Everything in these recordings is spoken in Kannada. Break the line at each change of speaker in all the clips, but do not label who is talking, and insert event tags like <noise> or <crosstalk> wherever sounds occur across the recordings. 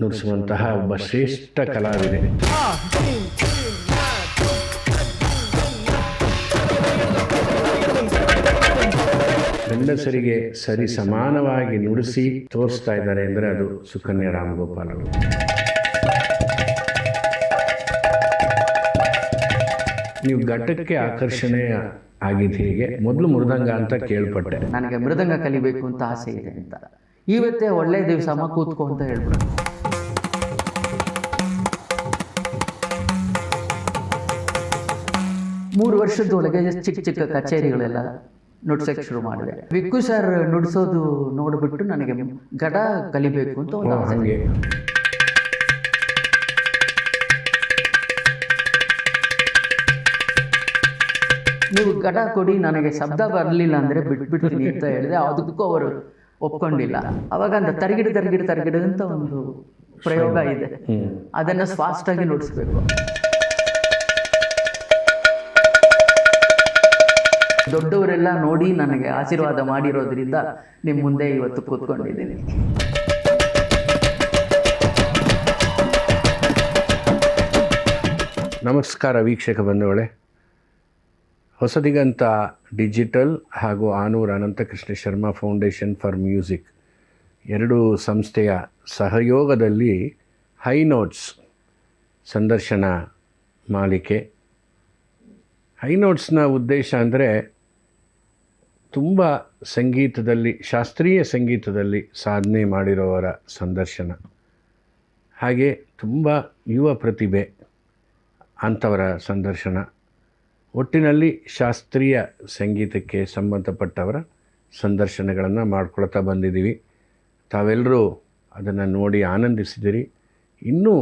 ನುಡಿಸುವಂತಹ ಒಬ್ಬ ಶ್ರೇಷ್ಠ ಕಲಾವಿದೆ. ಗಂಡಸರಿಗೆ ಸರಿ ಸಮಾನವಾಗಿ ನುಡಿಸಿ ತೋರಿಸ್ತಾ ಇದ್ದಾರೆ ಅಂದರೆ ಅದು ಸುಕನ್ಯಾ ರಾಮಗೋಪಾಲ್ ಅವರು ನೀವು ಘಟಕ್ಕೆ ಆಕರ್ಷಣೆ ಆಗಿದ್ದು ಹೇಗೆ? ಮೊದಲು ಮೃದಂಗ ಅಂತ ಕೇಳ್ಪಟ್ಟೆ.
ನನಗೆ ಮೃದಂಗ ಕಲಿಬೇಕು ಅಂತ ಆಸೆ ಇದೆ ಅಂತ. ಇವತ್ತೇ ಒಳ್ಳೆ ದಿವಸ ಅಮ್ಮ ಕೂತ್ಕೊ ಅಂತ ಹೇಳ್ಬಿಡು. ಮೂರು ವರ್ಷದೊಳಗೆ ಚಿಕ್ಕ ಚಿಕ್ಕ ಕಚೇರಿಗಳೆಲ್ಲ ನುಡ್ಸಕ್ ಶುರು ಮಾಡಿದೆ. ವಿಕ್ಕು ಸರ್ ನುಡ್ಸೋದು ನೋಡ್ಬಿಟ್ಟು ನನಗೆ ಗಡ ಕಲಿಬೇಕು ಅಂತ ಒಂದು ಆಸೆ. ನೀವು ಗಡ ಕೊಡಿ ನನಗೆ ಶಬ್ದ ಬರಲಿಲ್ಲ ಅಂದರೆ ಬಿಟ್ಬಿಟ್ಟು ಅಂತ ಹೇಳಿದೆ. ಅದಕ್ಕೂ ಅವರು ಒಪ್ಕೊಂಡಿಲ್ಲ. ಅವಾಗ ಅಂತ ತರಗಿಡು ತರಗಿಡ ತರಗಿಡು ಅಂತ ಒಂದು ಪ್ರಯೋಗ ಇದೆ.
ಅದನ್ನ
ಅದನ್ನು ಫಾಸ್ಟಾಗಿ ನುಡಿಸ್ಬೇಕು. ದೊಡ್ಡವರೆಲ್ಲ ನೋಡಿ ನನಗೆ ಆಶೀರ್ವಾದ ಮಾಡಿರೋದ್ರಿಂದ ನಿಮ್ಮ ಮುಂದೆ ಇವತ್ತು ಕೂತ್ಕೊಂಡಿದ್ದೀನಿ.
ನಮಸ್ಕಾರ ವೀಕ್ಷಕ ಬಂಧುಗಳೇ. ಹೊಸದಿಗಂತ ಡಿಜಿಟಲ್ ಹಾಗೂ Anoor Ananthakrishna Sharma foundation for music ಎರಡು ಸಂಸ್ಥೆಯ ಸಹಯೋಗದಲ್ಲಿ ಹೈ ನೋಟ್ಸ್ ಸಂದರ್ಶನ ಮಾಲಿಕೆ. ಹೈ ನೋಟ್ಸ್ನ ಉದ್ದೇಶ ಅಂದರೆ ತುಂಬ ಸಂಗೀತದಲ್ಲಿ, ಶಾಸ್ತ್ರೀಯ ಸಂಗೀತದಲ್ಲಿ ಸಾಧನೆ ಮಾಡಿರೋವರ ಸಂದರ್ಶನ. ಹಾಗೆ ತುಂಬ ಯುವ ಪ್ರತಿಭೆ ಅಂಥವರ ಸಂದರ್ಶನ. ಒಟ್ಟಿನಲ್ಲಿ ಶಾಸ್ತ್ರೀಯ ಸಂಗೀತಕ್ಕೆ ಸಂಬಂಧಪಟ್ಟವರ ಸಂದರ್ಶನಗಳನ್ನು ಮಾಡ್ಕೊಳ್ತಾ ಬಂದಿದ್ದೀವಿ. ತಾವೆಲ್ಲರೂ ಅದನ್ನು ನೋಡಿ ಆನಂದಿಸಿದಿರಿ. ಇನ್ನೂ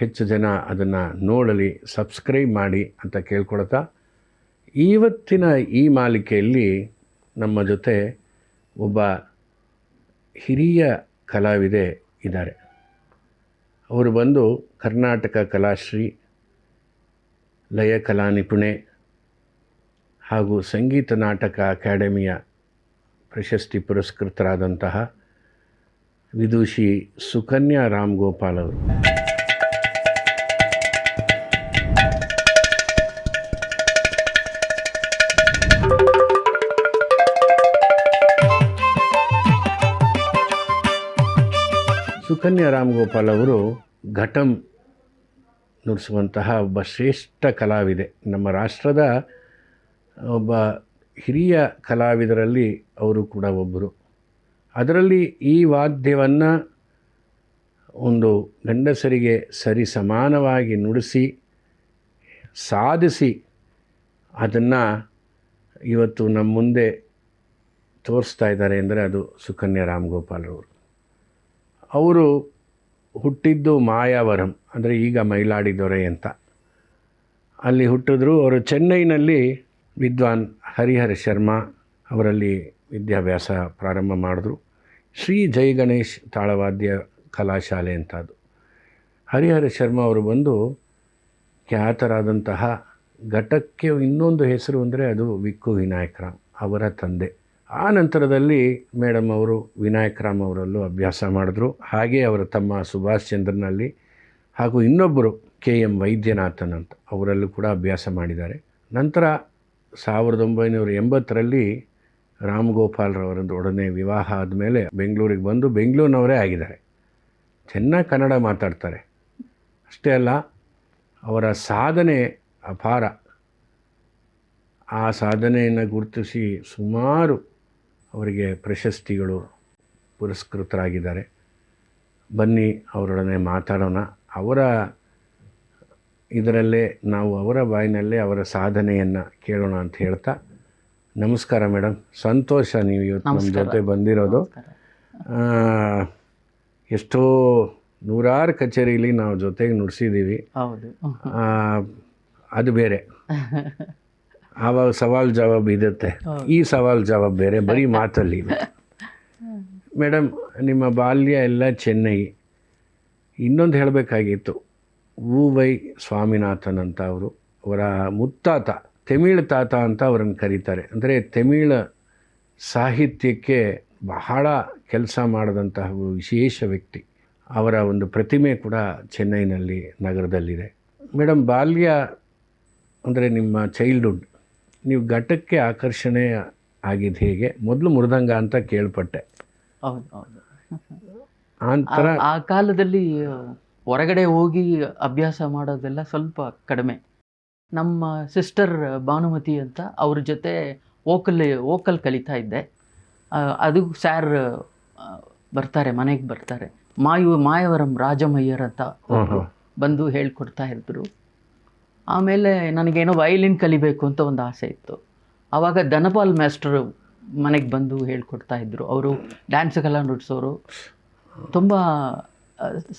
ಹೆಚ್ಚು ಜನ ಅದನ್ನು ನೋಡಲಿ, ಸಬ್ಸ್ಕ್ರೈಬ್ ಮಾಡಿ ಅಂತ ಕೇಳ್ಕೊಳ್ತಾ, ಇವತ್ತಿನ ಈ ಮಾಲಿಕೆಯಲ್ಲಿ ನಮ್ಮ ಜೊತೆ ಒಬ್ಬ ಹಿರಿಯ ಕಲಾವಿದೆ ಇದ್ದಾರೆ. ಅವರು ಬಂದು ಕರ್ನಾಟಕ ಕಲಾಶ್ರೀ, ಲಯ ಕಲಾ ನಿಪುಣೆ ಹಾಗೂ ಸಂಗೀತ ನಾಟಕ ಅಕಾಡೆಮಿಯ ಪ್ರಶಸ್ತಿ ಪುರಸ್ಕೃತರಾದಂತಹ ವಿದುಷಿ ಸುಕನ್ಯಾ ರಾಮ್ ಗೋಪಾಲ್ ಅವರು. ಸುಕನ್ಯಾ ರಾಮಗೋಪಾಲ್ ಅವರು ಘಟಂ ನುಡಿಸುವಂತಹ ಒಬ್ಬ ಶ್ರೇಷ್ಠ ಕಲಾವಿದೆ. ನಮ್ಮ ರಾಷ್ಟ್ರದ ಒಬ್ಬ ಹಿರಿಯ ಕಲಾವಿದರಲ್ಲಿ ಅವರು ಕೂಡ ಒಬ್ಬರು. ಅದರಲ್ಲಿ ಈ ವಾದ್ಯವನ್ನು ಒಂದು ಗಂಡಸರಿಗೆ ಸರಿ ಸಮಾನವಾಗಿ ನುಡಿಸಿ, ಸಾಧಿಸಿ, ಅದನ್ನು ಇವತ್ತು ನಮ್ಮ ಮುಂದೆ ತೋರಿಸ್ತಾ ಇದ್ದಾರೆ ಅಂದರೆ ಅದು ಸುಕನ್ಯಾ ರಾಮ್ ಗೋಪಾಲ್ ಅವರು. ಅವರು ಹುಟ್ಟಿದ್ದು ಮಾಯಾವರಂ, ಅಂದರೆ ಈಗ ಮೈಲಾಡಿ ದೊರೆ ಅಂತ. ಅಲ್ಲಿ ಹುಟ್ಟಿದ್ರು ಅವರು ಚೆನ್ನೈನಲ್ಲಿ ವಿದ್ವಾನ್ ಹರಿಹರ ಶರ್ಮಾ ಅವರಲ್ಲಿ ವಿದ್ಯಾಭ್ಯಾಸ ಪ್ರಾರಂಭ ಮಾಡಿದ್ರು. ಶ್ರೀ ಜೈ ಗಣೇಶ್ ತಾಳವಾದ್ಯ ಕಲಾಶಾಲೆ ಅಂತ ಹರಿಹರ ಶರ್ಮಾ ಅವರು ಬಂದು ಖ್ಯಾತರಾದಂತಹ ಘಟಕ್ಕೆ ಇನ್ನೊಂದು ಹೆಸರು ಅಂದರೆ ಅದು ವಿಕ್ಕು ವಿನಾಯಕರಾಮ್ ಅವರ ತಂದೆ. ಆ ನಂತರದಲ್ಲಿ ಮೇಡಮ್ ಅವರು ವಿನಾಯಕರಾಮ್ ಅವರಲ್ಲೂ ಅಭ್ಯಾಸ ಮಾಡಿದ್ರು. ಹಾಗೆ ಅವರ ತಮ್ಮ ಸುಭಾಷ್ ಚಂದ್ರನಲ್ಲಿ ಹಾಗೂ ಇನ್ನೊಬ್ಬರು ಕೆ ಎಂ ವೈದ್ಯನಾಥನ್ ಅಂತ ಅವರಲ್ಲೂ ಕೂಡ ಅಭ್ಯಾಸ ಮಾಡಿದ್ದಾರೆ. ನಂತರ ಸಾವಿರದ ಒಂಬೈನೂರ ಎಂಬತ್ತರಲ್ಲಿ ರಾಮ್ ಗೋಪಾಲ್ರವರೊಡನೆ ವಿವಾಹ ಆದಮೇಲೆ ಬೆಂಗಳೂರಿಗೆ ಬಂದು ಬೆಂಗಳೂರಿನವರೇ ಆಗಿದ್ದಾರೆ. ಚೆನ್ನಾಗಿ ಕನ್ನಡ ಮಾತಾಡ್ತಾರೆ. ಅಷ್ಟೇ ಅಲ್ಲ, ಅವರ ಸಾಧನೆ ಅಪಾರ. ಆ ಸಾಧನೆಯನ್ನು ಗುರುತಿಸಿ ಸುಮಾರು ಅವರಿಗೆ ಪ್ರಶಸ್ತಿಗಳು ಪುರಸ್ಕೃತರಾಗಿದ್ದಾರೆ. ಬನ್ನಿ ಅವರೊಡನೆ ಮಾತಾಡೋಣ. ಅವರ ಇದರಲ್ಲೇ ನಾವು ಅವರ ಬಾಯಿನಲ್ಲೇ ಅವರ ಸಾಧನೆಯನ್ನು ಕೇಳೋಣ ಅಂತ ಹೇಳ್ತಾ. ನಮಸ್ಕಾರ ಮೇಡಮ್ ಸಂತೋಷ ನೀವು ಇವತ್ತು ನಮ್ಮ ಜೊತೆ ಬಂದಿರೋದು. ಎಷ್ಟೋ ನೂರಾರು ಕಚೇರಿಲಿ ನಾವು ಜೊತೆಗೆ ನುಡಿಸಿದ್ದೀವಿ.
ಹೌದು.
ಅದು ಬೇರೆ. <laughs> ಆವಾಗ ಸವಾಲ್ ಜವಾಬ್ ಇರುತ್ತೆ. ಈ ಸವಾಲ್ ಜವಾಬ್ ಬೇರೆ ಬರೀ <laughs> ಮಾತಲ್ಲಿ ಮೇಡಮ್ ನಿಮ್ಮ ಬಾಲ್ಯ ಎಲ್ಲ ಚೆನ್ನೈ. ಇನ್ನೊಂದು ಹೇಳಬೇಕಾಗಿತ್ತು. ವು ವೈ ಸ್ವಾಮಿನಾಥನ್ ಅಂತ ಅವರು ಅವರ ಮುತ್ತಾತ ತಮಿಳ್ ತಾತ ಅಂತ ಅವರನ್ನು ಕರೀತಾರೆ. ಅಂದರೆ ತಮಿಳ್ ಸಾಹಿತ್ಯಕ್ಕೆ ಬಹಳ ಕೆಲಸ ಮಾಡಿದಂತಹ ವಿಶೇಷ ವ್ಯಕ್ತಿ. ಅವರ ಒಂದು ಪ್ರತಿಮೆ ಕೂಡ ಚೆನ್ನೈನಲ್ಲಿ ನಗರದಲ್ಲಿದೆ. ಮೇಡಮ್ ಬಾಲ್ಯ ಅಂದರೆ ನಿಮ್ಮ ಚೈಲ್ಡ್ಹುಡ್ ನೀವು ಘಟಕ್ಕೆ ಆಕರ್ಷಣೆ ಆಗಿದ್ದು ಹೇಗೆ? ಮೊದಲು ಮೃದಂಗ ಅಂತ ಕೇಳ್ಪಟ್ಟೆ.
ಹೌದು ಹೌದು. ಆ- ಕಾಲದಲ್ಲಿ ಹೊರಗಡೆ ಹೋಗಿ ಅಭ್ಯಾಸ ಮಾಡೋದೆಲ್ಲ ಸ್ವಲ್ಪ ಕಡಿಮೆ. ನಮ್ಮ ಸಿಸ್ಟರ್ ಭಾನುಮತಿ ಅಂತ ಅವ್ರ ಜೊತೆ ವೋಕಲ್ ವೋಕಲ್ ಕಲಿತಾ ಇದ್ದೆ. ಅದು ಸ್ಯಾರ್ ಬರ್ತಾರೆ ಮನೆಗೆ ಬರ್ತಾರೆ. ಮಾಯು ಮಾಯವರಂ ರಾಜಮಯ್ಯರ್ ಅಂತ ಬಂದು ಹೇಳ್ಕೊಡ್ತಾ ಇದ್ರು. ಆಮೇಲೆ ನನಗೇನೋ ವಯಲಿನ್ ಕಲಿಬೇಕು ಅಂತ ಒಂದು ಆಸೆ ಇತ್ತು. ಆವಾಗ ಧನಪಾಲ್ ಮ್ಯಾಸ್ಟರ್ ಮನೆಗೆ ಬಂದು ಹೇಳ್ಕೊಡ್ತಾ ಇದ್ದರು ಅವರು ಡ್ಯಾನ್ಸ್ಗೆಲ್ಲ ನುಡಿಸೋರು. ತುಂಬ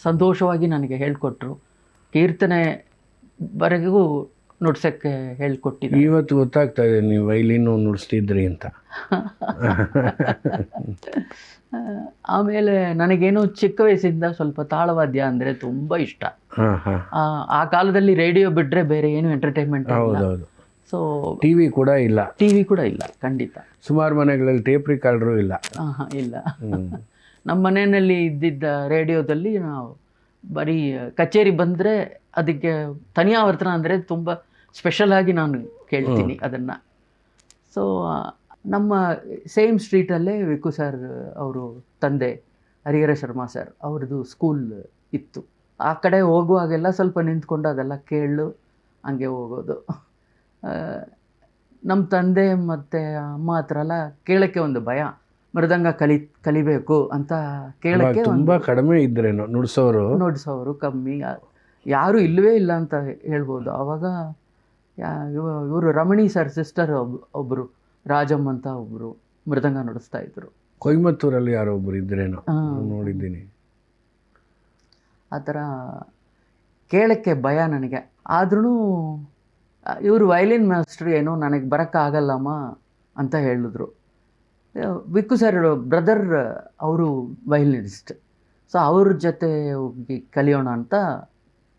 ಸಂತೋಷವಾಗಿ ನನಗೆ ಹೇಳಿಕೊಟ್ರು. ಕೀರ್ತನೆವರೆಗೂ ನುಡ್ಸೋಕ್ಕೆ ಹೇಳ್ಕೊಟ್ಟಿದ್ದೆ
ಇವತ್ತು ಗೊತ್ತಾಗ್ತಾ ಇದೆ ನೀವು ವೈಲಿನೂ ನುಡಿಸ್ತಿದ್ರಿ ಅಂತ. <laughs>
ಆಮೇಲೆ ನನಗೇನು ಚಿಕ್ಕ ವಯಸ್ಸಿಂದ ಸ್ವಲ್ಪ ತಾಳವಾದ್ಯ ಅಂದರೆ ತುಂಬ ಇಷ್ಟ. ಆ, ಕಾಲದಲ್ಲಿ ರೇಡಿಯೋ ಬಿಟ್ಟರೆ ಬೇರೆ ಏನು ಎಂಟರ್ಟೈನ್ಮೆಂಟ್
ಹೌದೌದು.
ಸೊ
ಟಿ ವಿ ಕೂಡ ಇಲ್ಲ.
ಟಿ ವಿ ಕೂಡ ಇಲ್ಲ ಖಂಡಿತ.
ಸುಮಾರು ಮನೆಗಳಲ್ಲಿ ಟೇಪ್ ರಿಕಾರ್ಡ್ರು ಇಲ್ಲ.
ಹಾಂ ಹ, ಇಲ್ಲ. <laughs> ನಮ್ಮ ಮನೆಯಲ್ಲಿ ಇದ್ದಿದ್ದ ರೇಡಿಯೋದಲ್ಲಿ ನಾವು ಬರೀ ಕಚೇರಿ ಬಂದರೆ ಅದಕ್ಕೆ ತನಿಯಾವರ್ತನ ಅಂದರೆ ತುಂಬ ಸ್ಪೆಷಲ್ ಆಗಿ ನಾನು ಕೇಳ್ತೀನಿ ಅದನ್ನು. ಸೊ ನಮ್ಮ ಸೇಮ್ ಸ್ಟ್ರೀಟಲ್ಲೇ ವಿಕು ಸರ್ ಅವರು ತಂದೆ ಹರಿಹರ ಶರ್ಮಾ ಸರ್ ಅವ್ರದ್ದು ಸ್ಕೂಲ್ ಇತ್ತು. ಆ ಕಡೆ ಹೋಗುವಾಗೆಲ್ಲ ಸ್ವಲ್ಪ ನಿಂತ್ಕೊಂಡು ಅದೆಲ್ಲ ಕೇಳು ಹಂಗೆ ಹೋಗೋದು. ನಮ್ಮ ತಂದೆ ಮತ್ತು ಅಮ್ಮ ಹತ್ರ ಎಲ್ಲ ಕೇಳೋಕ್ಕೆ ಒಂದು ಭಯ ಮೃದಂಗ ಕಲಿ ಕಲಿಬೇಕು ಅಂತ ಕೇಳಕ್ಕೆ
ತುಂಬಾ ಕಡಿಮೆ ಇದ್ರೇನು ನುಡಿಸೋರು.
ನೋಡಿಸೋರು ಕಮ್ಮಿ ಯಾರು ಯಾರೂ ಇಲ್ಲವೇ ಇಲ್ಲ ಅಂತ ಹೇಳ್ಬೋದು. ಆವಾಗ ಇವರು ರಮಣಿ ಸರ್ ಸಿಸ್ಟರ್ ಒಬ್ ಒಬ್ಬರು ರಾಜಮ್ಮ ಅಂತ ಒಬ್ಬರು ಮೃದಂಗ ನಡೆಸ್ತಾ ಇದ್ರು.
ಕೊಯಮತ್ತೂರಲ್ಲಿ ಯಾರೋ ಒಬ್ಬರು ಇದ್ರೇನೋ. ನೋಡಿದ್ದೀನಿ.
ಆ ಥರ ಕೇಳೋಕ್ಕೆ ಭಯ ನನಗೆ. ಆದ್ರೂ ಇವರು ವಯಲಿನ್ ಮಾಸ್ಟ್ರ್ ಏನು ನನಗೆ ಬರೋಕ್ಕಾಗಲ್ಲಮ್ಮ ಅಂತ ಹೇಳಿದ್ರು. ಬಿಕ್ಕು ವಿಕ್ಕು ಸರ್ ಬ್ರದರ್ ಅವರು ವಯಲಿನಿಸ್ಟ್ ಸೊ ಅವ್ರ ಜೊತೆ ಹೋಗಿ ಕಲಿಯೋಣ ಅಂತ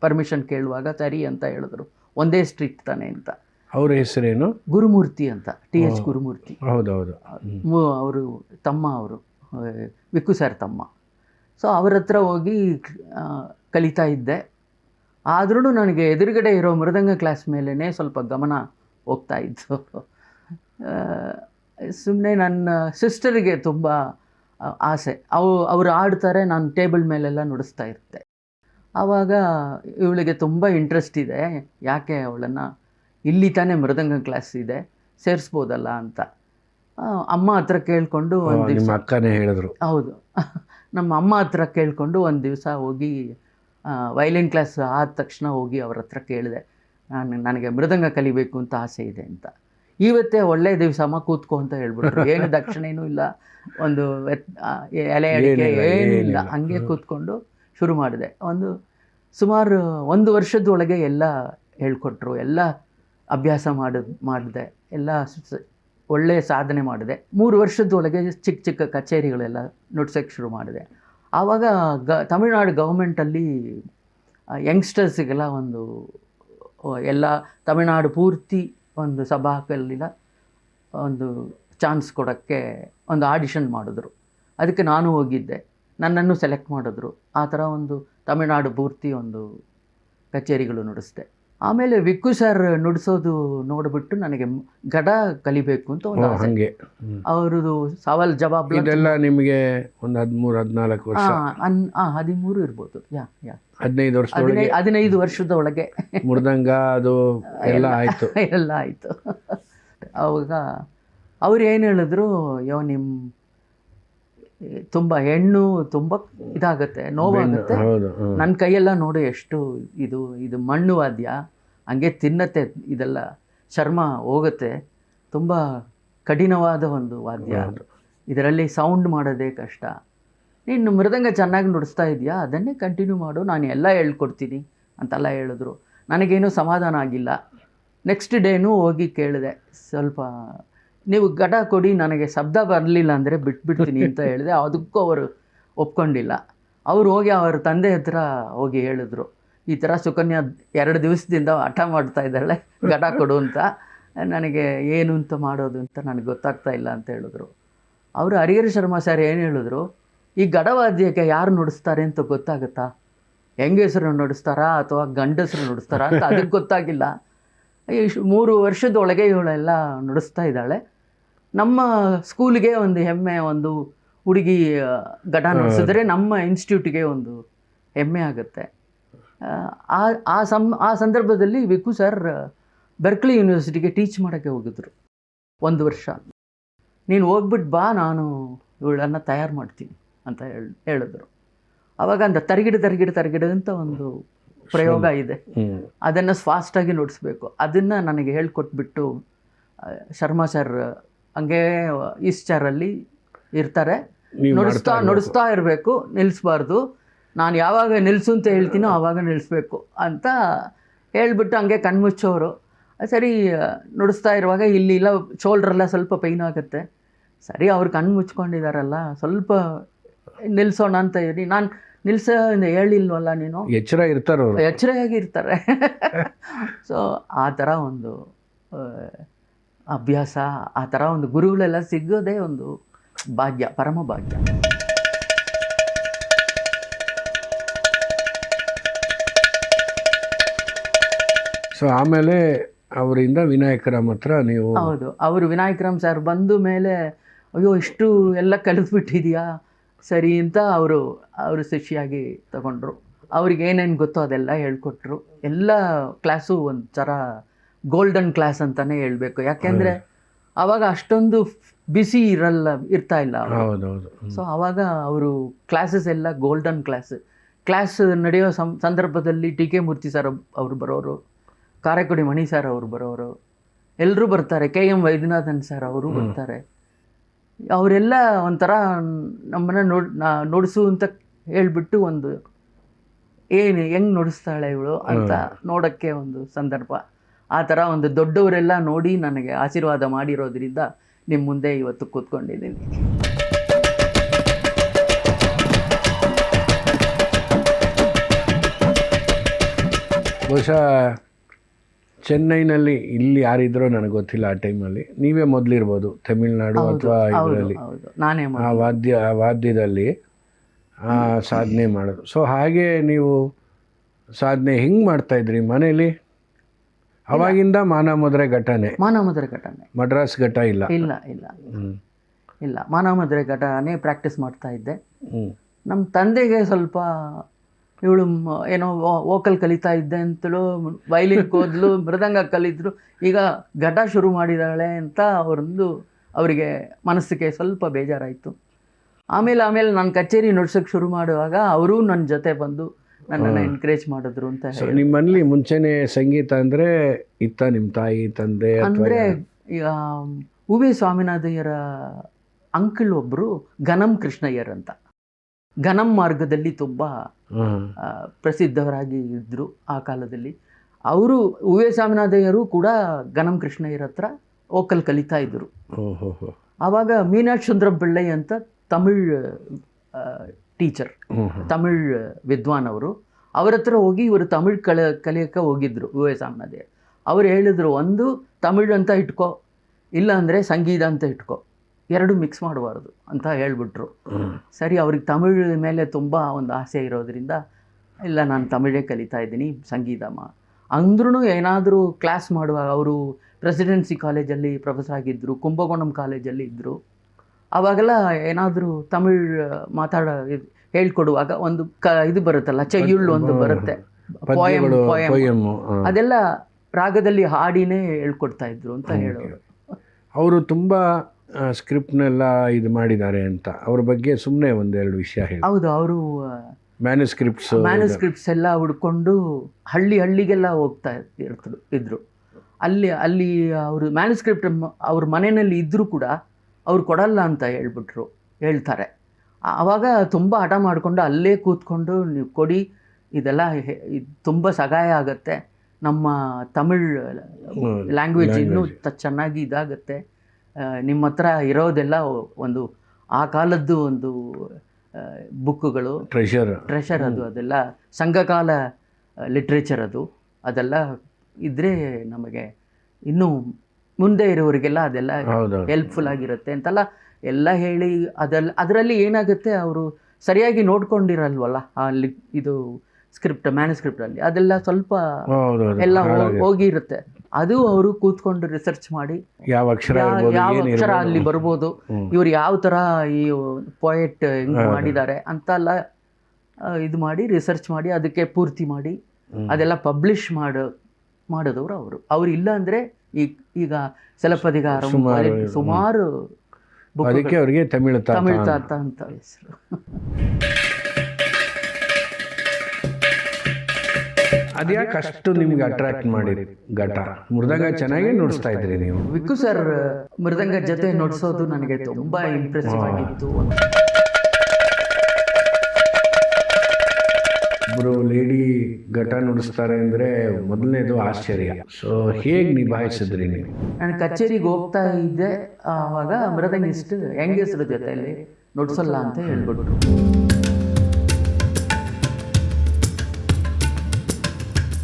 ಪರ್ಮಿಷನ್ ಕೇಳುವಾಗ ಸರಿ ಅಂತ ಹೇಳಿದ್ರು. ಒಂದೇ ಸ್ಟ್ರೀಟ್ ತಾನೆ ಅಂತ.
ಅವರ ಹೆಸರೇನು?
ಗುರುಮೂರ್ತಿ ಅಂತ ಟಿ ಎಚ್ ಗುರುಮೂರ್ತಿ.
ಹೌದೌದು.
ಅವರು ತಮ್ಮ ಅವರು ವಿಕ್ಕು ಸರ್ ತಮ್ಮ. ಸೊ ಅವ್ರ ಹತ್ರ ಹೋಗಿ ಕಲಿತಾ ಇದ್ದೆ. ಆದ್ರೂ ನನಗೆ ಎದುರುಗಡೆ ಇರೋ ಮೃದಂಗ ಕ್ಲಾಸ್ ಮೇಲೇ ಸ್ವಲ್ಪ ಗಮನ ಹೋಗ್ತಾ ಇತ್ತು. ಸುಮ್ಮನೆ ನನ್ನ ಸಿಸ್ಟರಿಗೆ ತುಂಬ ಆಸೆ. ಅವು ಅವ್ರು ಆಡ್ತಾರೆ ನಾನು ಟೇಬಲ್ ಮೇಲೆಲ್ಲ ನುಡಿಸ್ತಾ ಇರ್ತೆ. ಆವಾಗ ಇವಳಿಗೆ ತುಂಬ ಇಂಟ್ರೆಸ್ಟ್ ಇದೆ. ಯಾಕೆ ಅವಳನ್ನು ಇಲ್ಲಿ ತಾನೇ ಮೃದಂಗ ಕ್ಲಾಸ್ ಇದೆ ಸೇರಿಸ್ಬೋದಲ್ಲ ಅಂತ. ಅಮ್ಮ ಹತ್ರ ಕೇಳಿಕೊಂಡು ಒಂದು ದಿವಸ
ಅಕ್ಕನೇ ಹೇಳಿದ್ರು.
ಹೌದು. <laughs> ನಮ್ಮ ಅಮ್ಮ ಹತ್ರ ಕೇಳಿಕೊಂಡು ಒಂದು ದಿವಸ ಹೋಗಿ ವೈಲಿನ್ ಕ್ಲಾಸ್ ಆದ ತಕ್ಷಣ ಹೋಗಿ ಅವ್ರ ಹತ್ರ ಕೇಳಿದೆ. ನಾನು ನನಗೆ ಮೃದಂಗ ಕಲಿಬೇಕು ಅಂತ ಆಸೆ ಇದೆ ಅಂತ. ಇವತ್ತೇ ಒಳ್ಳೆ ದಿವಸ ಅಮ್ಮ ಕೂತ್ಕೋ ಅಂತ ಹೇಳ್ಬಿಟ್ರು. <laughs> ಏನು ದಕ್ಷಿಣೇನೂ ಇಲ್ಲ. ಒಂದು ಎಲೆ ಅಡಿಕೆ
ಏನಿಲ್ಲ.
ಹಂಗೆ ಕೂತ್ಕೊಂಡು ಶುರು ಮಾಡಿದೆ. ಒಂದು ಸುಮಾರು ಒಂದು ವರ್ಷದೊಳಗೆ ಎಲ್ಲ ಹೇಳ್ಕೊಟ್ರು, ಎಲ್ಲ ಅಭ್ಯಾಸ ಮಾಡಿ, ಮಾಡಿದೆ, ಎಲ್ಲ ಒಳ್ಳೆಯ ಸಾಧನೆ ಮಾಡಿದೆ. ಮೂರು ವರ್ಷದೊಳಗೆ ಚಿಕ್ಕ ಚಿಕ್ಕ ಕಚೇರಿಗಳೆಲ್ಲ ನುಡ್ಸೋಕ್ಕೆ ಶುರು ಮಾಡಿದೆ. ಆವಾಗ ಗ, ತಮಿಳ್ನಾಡು ಗೌರ್ಮೆಂಟಲ್ಲಿ ಯಂಗ್ಸ್ಟರ್ಸಿಗೆಲ್ಲ ಒಂದು ಎಲ್ಲ ತಮಿಳ್ನಾಡು ಪೂರ್ತಿ ಒಂದು ಸಭಾಕಲ್ಲಿನ ಒಂದು ಚಾನ್ಸ್ ಕೊಡೋಕ್ಕೆ ಒಂದು ಆಡಿಷನ್ ಮಾಡಿದ್ರು. ಅದಕ್ಕೆ ನಾನು ಹೋಗಿದ್ದೆ. ನನ್ನನ್ನು ಸೆಲೆಕ್ಟ್ ಮಾಡಿದ್ರು. ಆ ಥರ ಒಂದು ತಮಿಳ್ನಾಡು ಪೂರ್ತಿ ಒಂದು ಕಚೇರಿಗಳು ನುಡಿಸ್ದೆ. ಆಮೇಲೆ ವಿಕ್ಕು ಸರ್ ನುಡಿಸೋದು ನೋಡಿಬಿಟ್ಟು ನನಗೆ ಗಡ ಕಲಿಬೇಕು ಅಂತ ಒಂದು
ಹಂಗೆ. ಹ್ಮ್.
ಅವ್ರದ್ದು ಸವಾಲ್ ಜವಾಬ್
ಇದೆಲ್ಲ ನಿಮಗೆ ಒಂದು ಹದಿಮೂರು ಹದಿನಾಲ್ಕು ವರ್ಷ?
ಹದಿಮೂರು ಇರ್ಬೋದು. ಯಾ ಯಾ.
ಹದಿನೈದು ವರ್ಷ
ಹದಿನೈದು ಹದಿನೈದು ವರ್ಷದ ಒಳಗೆ
ಮೃದಂಗ ಅದು <laughs> ಎಲ್ಲ ಆಯ್ತು.
ಎಲ್ಲ ಆಯಿತು. ಅವಾಗ ಅವ್ರು ಏನು ಹೇಳಿದ್ರು ಯೋ ನಿಮ್ಮ ತುಂಬ ಹೆಣ್ಣು ತುಂಬ ಇದಾಗತ್ತೆ ನೋವಾಗುತ್ತೆ. ನನ್ನ ಕೈಯೆಲ್ಲ ನೋಡು ಎಷ್ಟು ಇದು ಇದು ಮಣ್ಣು ವಾದ್ಯ ಹಂಗೆ ತಿನ್ನತ್ತೆ ಇದೆಲ್ಲ ಚರ್ಮ ಹೋಗುತ್ತೆ. ತುಂಬ ಕಠಿಣವಾದ ಒಂದು ವಾದ್ಯ. ಇದರಲ್ಲಿ ಸೌಂಡ್ ಮಾಡೋದೇ ಕಷ್ಟ. ನೀನು ಮೃದಂಗ ಚೆನ್ನಾಗಿ ನುಡಿಸ್ತಾ ಇದೆಯಾ? ಅದನ್ನೇ ಕಂಟಿನ್ಯೂ ಮಾಡು ನಾನು ಎಲ್ಲ ಹೇಳ್ಕೊಡ್ತೀನಿ ಅಂತೆಲ್ಲ ಹೇಳಿದ್ರು. ನನಗೇನು ಸಮಾಧಾನ ಆಗಿಲ್ಲ. ನೆಕ್ಸ್ಟ್ ಡೇನೂ ಹೋಗಿ ಕೇಳಿದೆ ಸ್ವಲ್ಪ ನೀವು ಘಟ ಕೊಡಿ, ನನಗೆ ಶಬ್ದ ಬರಲಿಲ್ಲ ಅಂದರೆ ಬಿಟ್ಬಿಡ್ತೀನಿ ಅಂತ ಹೇಳಿದೆ. ಅದಕ್ಕೂ ಅವರು ಒಪ್ಕೊಂಡಿಲ್ಲ. ಅವ್ರು ಹೋಗಿ ಅವ್ರ ತಂದೆ ಹತ್ರ ಹೋಗಿ ಹೇಳಿದ್ರು. ಈ ಥರ ಸುಕನ್ಯಾ ಎರಡು ದಿವಸದಿಂದ ಹಠ ಮಾಡ್ತಾ ಇದ್ದಾಳೆ ಘಟ ಕೊಡು ಅಂತ. ನನಗೆ ಏನು ಅಂತ ಮಾಡೋದು ಅಂತ ನನಗೆ ಗೊತ್ತಾಗ್ತಾ ಇಲ್ಲ ಅಂತ ಹೇಳಿದ್ರು. ಅವರು ಹರಿಹರ ಶರ್ಮಾ ಸರ್ ಏನು ಹೇಳಿದ್ರು? ಈ ಗಡವಾದ್ಯಕ್ಕೆ ಯಾರು ನುಡಿಸ್ತಾರೆ ಅಂತ ಗೊತ್ತಾಗುತ್ತಾ? ಹೆಂಗಸರು ನುಡಿಸ್ತಾರಾ ಅಥವಾ ಗಂಡಸರು ನುಡಿಸ್ತಾರಾ ಅಂತ ಅದಕ್ಕೆ ಗೊತ್ತಾಗಿಲ್ಲ. ಇಷ್ಟು ಮೂರು ವರ್ಷದೊಳಗೆ ಇವಳೆಲ್ಲ ನಡೆಸ್ತಾ ಇದ್ದಾಳೆ. ನಮ್ಮ ಸ್ಕೂಲ್ಗೆ ಒಂದು ಹೆಮ್ಮೆ ಒಂದು ಹುಡುಗಿ ಘಟ ನಡೆಸಿದ್ರೆ ನಮ್ಮ ಇನ್ಸ್ಟಿಟ್ಯೂಟ್ಗೆ ಒಂದು ಹೆಮ್ಮೆ ಆಗುತ್ತೆ. ಆ ಆ ಸಂ ಆ ಸಂದರ್ಭದಲ್ಲಿ ವಿಕು ಸರ್ ಬೆರ್ಕ್ಲಿ ಯೂನಿವರ್ಸಿಟಿಗೆ ಟೀಚ್ ಮಾಡೋಕ್ಕೆ ಹೋಗಿದ್ರು. ಒಂದು ವರ್ಷ. ನೀನು ಹೋಗ್ಬಿಟ್ಟು ಬಾ ನಾನು ಇವಳನ್ನು ತಯಾರು ಮಾಡ್ತೀನಿ ಅಂತ ಹೇಳಿ ಹೇಳಿದ್ರು. ಅವಾಗ ಅಂತ ತರಗಿಡ ತರಗಿಡ ತರಗಿಡ ಅಂತ ಒಂದು ಪ್ರಯೋಗ ಇದೆ. ಅದನ್ನು ಫಾಸ್ಟಾಗಿ ನುಡಿಸ್ಬೇಕು. ಅದನ್ನು ನನಗೆ ಹೇಳ್ಕೊಟ್ಬಿಟ್ಟು ಶರ್ಮಾ ಸರ್ ಹಂಗೆ ಈಸ್ಟ್ ಚಾರಲ್ಲಿ ಇರ್ತಾರೆ ನುಡಿಸ್ತಾ. ನುಡಿಸ್ತಾ ಇರಬೇಕು ನಿಲ್ಲಿಸ್ಬಾರ್ದು ನಾನು ಯಾವಾಗ ನಿಲ್ಲಿಸು ಅಂತ ಹೇಳ್ತೀನೋ ಆವಾಗ ನಿಲ್ಲಿಸ್ಬೇಕು ಅಂತ ಹೇಳ್ಬಿಟ್ಟು ಹಂಗೆ ಕಣ್ಮುಚ್ಚೋರು. ಸರಿ ನುಡಿಸ್ತಾ ಇರುವಾಗ ಇಲ್ಲಿ ಇಲ್ಲ ಶೋಲ್ಡ್ರೆಲ್ಲ ಸ್ವಲ್ಪ ಪೈನ್ ಆಗುತ್ತೆ. ಸರಿ ಅವ್ರು ಕಣ್ಣು ಮುಚ್ಕೊಂಡಿದಾರಲ್ಲ ಸ್ವಲ್ಪ ನಿಲ್ಲಿಸೋಣ ಅಂತ ಹೇಳಿ. ನಾನು ನಿಲ್ಸ ಹೇಳಿಲ್ವಲ್ಲ ನೀನು?
ಎಚ್ಚರ ಇರ್ತಾರೆ ಎಚ್ಚರ
ಹೇಗೆ ಇರ್ತಾರೆ. <laughs> ಸೊ ಆ ಥರ ಒಂದು ಅಭ್ಯಾಸ ಆ ಥರ ಒಂದು ಗುರುಗಳೆಲ್ಲ ಸಿಗೋದೇ ಒಂದು ಭಾಗ್ಯ ಪರಮ ಭಾಗ್ಯ.
ಸೊ ಆಮೇಲೆ ಅವರಿಂದ ವಿನಾಯಕರಾಮ್ ಹತ್ರ ನೀವು
ಹೌದು. ಅವರು ವಿನಾಯಕರಾಮ್ ಸರ್ ಬಂದ ಮೇಲೆ ಅಯ್ಯೋ ಇಷ್ಟು ಎಲ್ಲ ಕಲಿತ್ಬಿಟ್ಟಿದೆಯಾ? ಸರಿ ಅಂತ ಅವರು ಅವರು ಶಿಷ್ಯಾಗಿ ತಗೊಂಡ್ರು. ಅವ್ರಿಗೆ ಏನೇನು ಗೊತ್ತೋ ಅದೆಲ್ಲ ಹೇಳ್ಕೊಟ್ರು. ಎಲ್ಲ ಕ್ಲಾಸು ಒಂಥರ ಗೋಲ್ಡನ್ ಕ್ಲಾಸ್ ಅಂತಲೇ ಹೇಳಬೇಕು. ಯಾಕೆಂದರೆ ಅವಾಗ ಅಷ್ಟೊಂದು ಬಿಸಿ ಇರಲ್ಲ ಇರ್ತಾ ಇಲ್ಲ ಸೊ ಅವಾಗ ಅವರು ಕ್ಲಾಸಸ್ ಎಲ್ಲ ಗೋಲ್ಡನ್ ಕ್ಲಾಸ್ ಕ್ಲಾಸ್ ನಡೆಯೋ ಸಂದರ್ಭದಲ್ಲಿ ಟಿ ಕೆ ಮೂರ್ತಿ ಸರ್ ಅವರು ಬರೋರು ಕಾರಕುಡಿ ಮಣಿ ಸರ್ ಅವರು ಬರೋರು. ಎಲ್ಲರೂ ಬರ್ತಾರೆ. ಕೆ ಎಂ ವೈದ್ಯನಾಥನ್ ಸರ್ ಅವರು ಬರ್ತಾರೆ. ಅವರೆಲ್ಲ ಒಂಥರ ನಮ್ಮನ್ನು ನೋಡ್ ನಾ- ನುಡಿಸು ಅಂತ ಹೇಳ್ಬಿಟ್ಟು ಒಂದು ಏನು ಹೆಂಗೆ ನೋಡಿಸ್ತಾಳೆ ಇವಳು ಅಂತ ನೋಡೋಕ್ಕೆ ಒಂದು ಸಂದರ್ಭ. ಆ ಥರ ಒಂದು ದೊಡ್ಡವರೆಲ್ಲ ನೋಡಿ ನನಗೆ ಆಶೀರ್ವಾದ ಮಾಡಿರೋದ್ರಿಂದ ನಿಮ್ಮ ಮುಂದೆ ಇವತ್ತು ಕೂತ್ಕೊಂಡಿದ್ದೀನಿ.
ಬಹುಶಃ ಚೆನ್ನೈನಲ್ಲಿ ಇಲ್ಲಿ ಯಾರಿದ್ರೋ ನನಗೆ ಗೊತ್ತಿಲ್ಲ ಆ ಟೈಮಲ್ಲಿ. ನೀವೇ ಮೊದಲಿರ್ಬೋದು ತಮಿಳ್ನಾಡು ಅಥವಾ ಇದರಲ್ಲಿ. ಆ ವಾದ್ಯ ಆ ವಾದ್ಯದಲ್ಲಿ ಆ ಸಾಧನೆ ಮಾಡೋದು. ಸೊ ಹಾಗೆ ನೀವು ಸಾಧನೆ ಹೆಂಗೆ ಮಾಡ್ತಾ ಇದ್ರಿ ಮನೇಲಿ? ಅವಾಗಿಂದ ಮಾನಮದ್ರೆ ಘಟನೆ.
ಮಾನಮದ್ರೆ ಘಟನೆ.
ಮಡ್ರಾಸ್ ಘಟ ಇಲ್ಲ.
ಇಲ್ಲ ಇಲ್ಲ. ಇಲ್ಲ ಮಾನಮದ್ರೆ ಘಟನೆ ಪ್ರಾಕ್ಟೀಸ್ ಮಾಡ್ತಾ ಇದ್ದೆ. ನಮ್ಮ ತಂದೆಗೆ ಸ್ವಲ್ಪ ಇವಳು ಏನೋ ವೋಕಲ್ ಕಲಿತಾ ಇದ್ದೆ ಅಂತಲೂ ವೈಲಿನ್ ಹೋದ್ಲು ಮೃದಂಗ ಕಲಿದ್ರು ಈಗ ಘಟ ಶುರು ಮಾಡಿದಾಳೆ ಅಂತ ಅವರೊಂದು ಅವರಿಗೆ ಮನಸ್ಸಿಗೆ ಸ್ವಲ್ಪ ಬೇಜಾರಾಯಿತು. ಆಮೇಲೆ ಆಮೇಲೆ ನಾನು ಕಚೇರಿ ನಡ್ಸೋಕ್ಕೆ ಶುರು ಮಾಡುವಾಗ ಅವರೂ ನನ್ನ ಜೊತೆ ಬಂದು ನನ್ನನ್ನು ಎನ್ಕರೇಜ್ ಮಾಡಿದ್ರು ಅಂತ ಹೇಳಿ
ನಿಮ್ಮಲ್ಲಿ ಮುಂಚೆನೇ ಸಂಗೀತ ಅಂದರೆ ಇತ್ತ ನಿಮ್ಮ ತಾಯಿ ತಂದೆ
ಅಂದರೆ ಈಗ ಹು ವಿ ಸ್ವಾಮಿನಾಥಯ್ಯರ ಅಂಕಲ್ ಒಬ್ಬರು ಘನಂ ಕೃಷ್ಣಯ್ಯರ್ ಅಂತ. ಗನಂ ಮಾರ್ಗದಲ್ಲಿ ತುಂಬ ಪ್ರಸಿದ್ಧವರಾಗಿ ಪ್ರಸಿದ್ಧರಾಗಿ ಇದ್ದರು ಆ ಕಾಲದಲ್ಲಿ. ಅವರು ಉ ವಿ ಸ್ವಾಮಿನಾಥಯ್ಯರು ಕೂಡ ಘನಂ ಕೃಷ್ಣಯ್ಯರ ಹತ್ರ ವೋಕಲ್ ಕಲಿತಾ ಇದ್ದರು ಆವಾಗ ಮೀನಾಕ್ಷ್ ಸುಂದರ ಪಿಳ್ಳೈ ಅಂತ ತಮಿಳ್ ಟೀಚರ್. ತಮಿಳ್ ವಿದ್ವಾನ್ ಅವರು. ಅವ್ರ ಹತ್ರ ಹೋಗಿ ಇವರು ತಮಿಳ್ ಕಲ ಕಲಿಯೋಕ್ಕೆ ಹೋಗಿದ್ರು ಯು ಎಸ್ ಅವ್ರು ಹೇಳಿದ್ರು ಒಂದು ತಮಿಳ್ ಅಂತ ಇಟ್ಕೋ ಇಲ್ಲ ಅಂದರೆ ಸಂಗೀತ ಅಂತ ಇಟ್ಕೋ. ಎರಡು ಮಿಕ್ಸ್ ಮಾಡಬಾರ್ದು ಅಂತ ಹೇಳ್ಬಿಟ್ರು. ಸರಿ ಅವ್ರಿಗೆ ತಮಿಳ್ ಮೇಲೆ ತುಂಬ ಒಂದು ಆಸೆ ಇರೋದ್ರಿಂದ ಇಲ್ಲ ನಾನು ತಮಿಳೇ ಕಲಿತಾ ಇದ್ದೀನಿ ಸಂಗೀತ ಮಾ ಅಂದ್ರೂ ಏನಾದರೂ ಕ್ಲಾಸ್ ಮಾಡುವಾಗ ಅವರು ಪ್ರೆಸಿಡೆನ್ಸಿ ಕಾಲೇಜಲ್ಲಿ ಪ್ರೊಫೆಸರ್ ಆಗಿದ್ದರು ಕುಂಭಕೋಣಂ ಕಾಲೇಜಲ್ಲಿ ಇದ್ದರು ಆವಾಗೆಲ್ಲ ಏನಾದರೂ ತಮಿಳ್ ಮಾತಾಡ ಹೇಳ್ಕೊಡುವಾಗ ಒಂದು ಕ ಇದು ಬರುತ್ತಲ್ಲ ಚೆಯ್ಯುಳ್ಳು ಒಂದು ಬರುತ್ತೆ. ಪೋಯಮ್ ಅದೆಲ್ಲ ರಾಗದಲ್ಲಿ ಹಾಡಿನೇ ಹೇಳ್ಕೊಡ್ತಾ ಇದ್ರು ಅಂತ ಹೇಳೋರು.
ಅವರು ತುಂಬ ಸ್ಕ್ರಿಪ್ಟ್ನೆಲ್ಲ ಇದು ಮಾಡಿದ್ದಾರೆ ಅಂತ. ಅವ್ರ ಬಗ್ಗೆ ಸುಮ್ಮನೆ ಒಂದೆರಡು ವಿಷಯ ಹೇಳಿ.
ಹೌದು ಅವರು
ಮ್ಯಾನುಸ್ಕ್ರಿಪ್ಟ್ಸ್
ಮ್ಯಾನುಸ್ಕ್ರಿಪ್ಟ್ಸ್ ಎಲ್ಲ ಹುಡ್ಕೊಂಡು ಹಳ್ಳಿ ಹಳ್ಳಿಗೆಲ್ಲ ಹೋಗ್ತಾ ಇರ್ತರು ಇದ್ರು. ಅಲ್ಲಿ ಅಲ್ಲಿ ಅವರು ಮ್ಯಾನುಸ್ಕ್ರಿಪ್ಟ್ ಅವ್ರ ಮನೆಯಲ್ಲಿ ಇದ್ದರೂ ಕೂಡ ಅವ್ರು ಕೊಡಲ್ಲ ಅಂತ ಹೇಳ್ಬಿಟ್ರು ಹೇಳ್ತಾರೆ. ಆವಾಗ ತುಂಬ ಹಠ ಮಾಡಿಕೊಂಡು ಅಲ್ಲೇ ಕೂತ್ಕೊಂಡು ನೀವು ಕೊಡಿ ಇದೆಲ್ಲ ತುಂಬ ಸಹಾಯ ಆಗುತ್ತೆ. ನಮ್ಮ ತಮಿಳ್ ಲ್ಯಾಂಗ್ವೇಜ್ ಇನ್ನೂ ಚೆನ್ನಾಗಿ ಇದಾಗುತ್ತೆ. ನಿಮ್ಮ ಹತ್ರ ಇರೋದೆಲ್ಲ ಒಂದು ಆ ಕಾಲದ್ದು ಒಂದು ಬುಕ್ಕುಗಳು.
ಟ್ರೆಷರ್
ಟ್ರೆಷರ್ ಅದು ಅದೆಲ್ಲ ಸಂಘಕಾಲ ಲಿಟ್ರೇಚರ್ ಅದು. ಅದೆಲ್ಲ ಇದ್ದರೆ ನಮಗೆ ಇನ್ನೂ ಮುಂದೆ ಇರೋರಿಗೆಲ್ಲ ಅದೆಲ್ಲ ಹೆಲ್ಪ್ಫುಲ್ ಆಗಿರುತ್ತೆ ಅಂತೆಲ್ಲ ಎಲ್ಲ ಹೇಳಿ ಅದೆಲ್ಲ ಅದರಲ್ಲಿ ಏನಾಗುತ್ತೆ ಅವರು ಸರಿಯಾಗಿ ನೋಡ್ಕೊಂಡಿರಲ್ವಲ್ಲ ಅಲ್ಲಿ ಇದು ಸ್ಕ್ರಿಪ್ಟ್ ಮ್ಯಾನುಸ್ಕ್ರಿಪ್ಟಲ್ಲಿ ಅದೆಲ್ಲ ಸ್ವಲ್ಪ ಎಲ್ಲ ಹೋಗಿರುತ್ತೆ. ಅದು ಅವರು ಕೂತ್ಕೊಂಡು ರಿಸರ್ಚ್ ಮಾಡಿ
ಯಾವ ಅಕ್ಷರ
ಯಾವ ಅಕ್ಷರ ಅಲ್ಲಿ ಬರ್ಬೋದು ಇವರು ಯಾವ ತರ ಈ ಪೊಯೆಟ್ ಹೆಂಗ್. ಮಾಡಿದ್ದಾರೆ ಅಂತೆಲ್ಲ ಇದು ಮಾಡಿ ರಿಸರ್ಚ್ ಮಾಡಿ ಅದಕ್ಕೆ ಪೂರ್ತಿ ಮಾಡಿ. ಅದೆಲ್ಲ ಪಬ್ಲಿಷ್ ಮಾಡು ಮಾಡಿದವರು ಅವರು. ಅವ್ರು ಇಲ್ಲ ಅಂದರೆ ಈಗ ಈಗ ಸಲಪದಿಗಾರ
ಸುಮಾರು, ಅದಕ್ಕೆ ಅವರಿಗೆ ತಮಿಳು
ತಮಿಳ್ ತಾತ ಅಂತ ಹೆಸರು.
ಅದ್ಯಾಕೆ ಅಷ್ಟು ನಿಮ್ಗೆ ಅಟ್ರಾಕ್ಟ್ ಮಾಡಿರಿ ಘಟ? ಮೃದಂಗ ಚೆನ್ನಾಗಿ ನುಡಿಸ್ತಾ ಇದ್ರಿ ನೀವು.
ವಿಕು ಸರ್ ಮೃದಂಗ ಜೊತೆ ನುಡ್ಸೋದು ನನಗೆ ತುಂಬಾ ಇಂಪ್ರೆಸಿವ್ ಆಗಿತ್ತು.
ಒಬ್ಬರು ಲೇಡಿ ಘಟ ನುಡಿಸ್ತಾರೆ ಅಂದ್ರೆ ಮೊದಲನೇದು ಆಶ್ಚರ್ಯ. ಸೊ ಹೇಗೆ ನಿಭಾಯಿಸಿದ್ರಿ ನೀವು?
ನಾನು ಕಚೇರಿಗೆ ಹೋಗ್ತಾ ಇದ್ದೆ ಆವಾಗ ಮೃದಂಗಿಸ್ಟ್ ಹೆಂಗಸರು ಜೊತೆಯಲ್ಲಿ ನುಡಿಸಲ್ಲ ಅಂತ ಹೇಳ್ಬಿಟ್ರು.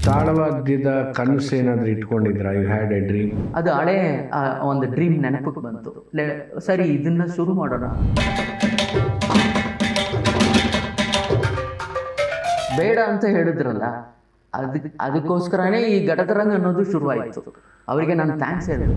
ತಾಳವಾದ್ಯದ ಕನಸು ಏನಾದ್ರು ಇಟ್ಕೊಂಡಿದ್ರ? ಯು ಹ್ಯಾಡ್ ಎ ಡ್ರೀಮ್
ಅದು ಹಳೆ ಒಂದು ಡ್ರೀಮ್ ನೆನಪಕ್ಕೆ ಬಂತು. ಸರಿ, ಇದನ್ನ ಶುರು ಮಾಡೋಣ. ಬೇಡ ಅಂತ ಹೇಳಿದ್ರಲ್ಲ ಅದಕ್ಕೆ ಅದಕ್ಕೋಸ್ಕರನೇ ಈ ಘಟತರಂಗ ಅನ್ನೋದು ಶುರುವಾಯಿತು. ಅವರಿಗೆ ನಾನು ಥ್ಯಾಂಕ್ಸ್ ಹೇಳಿದೆ.